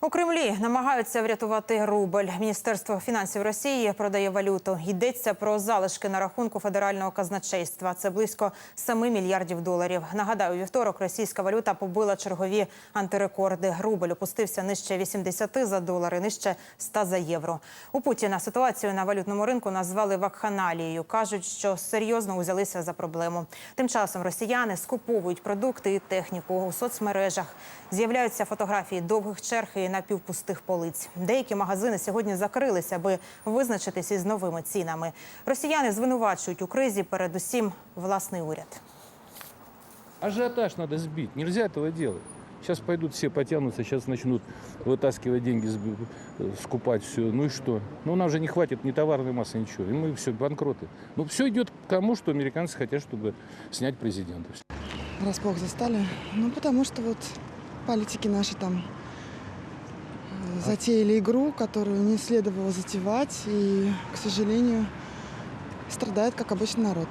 У Кремлі намагаються врятувати рубль. Міністерство фінансів Росії продає валюту. Йдеться про залишки на рахунку федерального казначейства. Це близько 7 мільярдів доларів. Нагадаю, вівторок російська валюта побила чергові антирекорди. Рубль опустився нижче 80 за долари, нижче 100 за євро. У Путіна ситуацію на валютному ринку назвали вакханалією. кажуть, що серйозно узялися за проблему. Тим часом росіяни скуповують продукти і техніку у соцмережах. З'являються фотографії довгих черг і напівпустих полиць. Деякі магазини сьогодні закрилися, аби визначитись із новими цінами. Росіяни звинувачують у кризі передусім власний уряд. Ажиотаж надо сбить. Нельзя этого делать. Сейчас пойдут все потянутся, сейчас начнут вытаскивать деньги, сб- э, скупать все. Ну и что? Ну нам же не хватит ни товарной массы, ничего. И мы все, банкроты. Ну все идет к тому, что американцы хотят, чтобы снять президента. Врасплох застали. Ну, потому что вот политики наши там э, затеяли игру, которую не следовало затевать. И, к сожалению, страдает, как обычно, народ.